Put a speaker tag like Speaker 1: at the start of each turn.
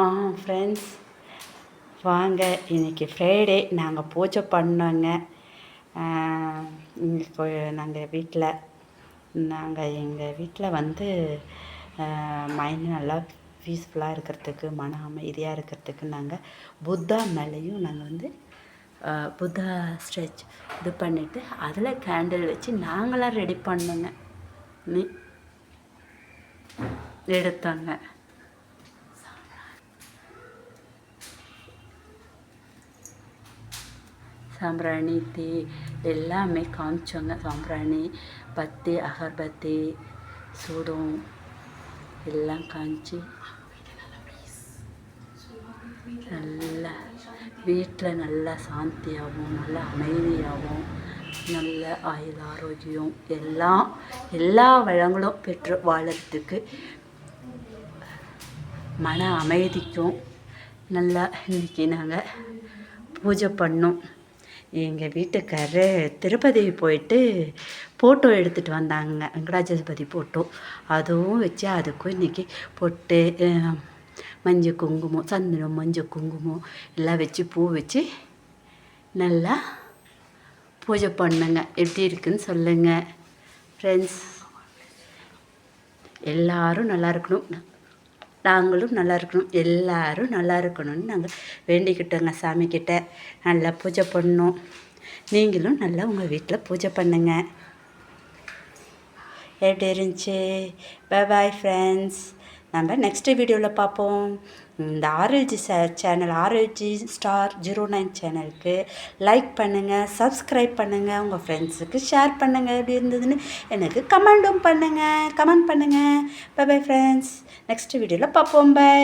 Speaker 1: ஆ friends வாங்க இன்றைக்கி Friday நாங்கள் பூஜை பண்ணோங்க. இப்போ நாங்கள் வீட்டில் நாங்கள் எங்கள் வீட்டில் வந்து மைண்ட் நல்லா பீஸ்ஃபுல்லாக இருக்கிறதுக்கு மன அமைதியாக இருக்கிறதுக்கு நாங்கள் புத்தா மேலேயும் நாங்கள் வந்து புத்தா ஸ்ட்ரெச் இது பண்ணிவிட்டு அதில் கேண்டில் வச்சு நாங்களாம் ரெடி பண்ணோங்க. நீ எடுத்தோங்க. சாம்பிராணி டீ எல்லாமே காமிச்சோங்க சாம்பிராணி பத்தி அகர்பத்தி சூடம் எல்லாம் காமிச்சு. நல்லா வீட்டில் நல்லா சாந்தியாகவும் நல்லா அமைதியாகவும் நல்ல ஆயுள் ஆரோக்கியம் எல்லாம் எல்லா வளங்களும் பெற்று வாழறதுக்கு மன அமைதிக்கும். நல்லா இன்றைக்கி நாங்கள் பூஜை பண்ணோம். எங்கள் வீட்டுக்காரர் திருப்பதி போயிட்டு ஃபோட்டோ எடுத்துகிட்டு வந்தாங்க. வெங்கடாஜலபதி ஃபோட்டோ அதுவும் வச்சு அதுக்கும் இன்றைக்கி பொட்டு மஞ்சள் குங்குமம் சந்தனம் மஞ்சள் குங்குமம் எல்லாம் வச்சு பூ வச்சு நல்லா பூஜை பண்ணுங்க. எப்படி இருக்குன்னு சொல்லுங்கள் ஃப்ரெண்ட்ஸ் எல்லோரும் நல்லா இருக்கணும். நாங்களும் நல்லா இருக்கணும். எல்லோரும் நல்லா இருக்கணும்னு நாங்கள் வேண்டிக்கிட்டோங்க சாமிக்கிட்ட நல்லா பூஜை பண்ணோம். நீங்களும் நல்லா உங்கள் வீட்டில் பூஜை பண்ணுங்க. எப்படி இருந்துச்சு? பாய் ஃப்ரெண்ட்ஸ் நம்ம நெக்ஸ்ட் வீடியோவில் பார்ப்போம். இந்த ஆர்எல்ஜி சே channel RLG star zero nine சேனலுக்கு லைக் பண்ணுங்கள் சப்ஸ்கிரைப் பண்ணுங்கள் உங்கள் ஃப்ரெண்ட்ஸுக்கு ஷேர் பண்ணுங்கள் எப்படி இருந்ததுன்னு எனக்கு கமெண்டும் பண்ணுங்கள் கமெண்ட் பண்ணுங்கள் பை பை ஃப்ரெண்ட்ஸ் நெக்ஸ்ட் வீடியோவில் பார்ப்போம். பை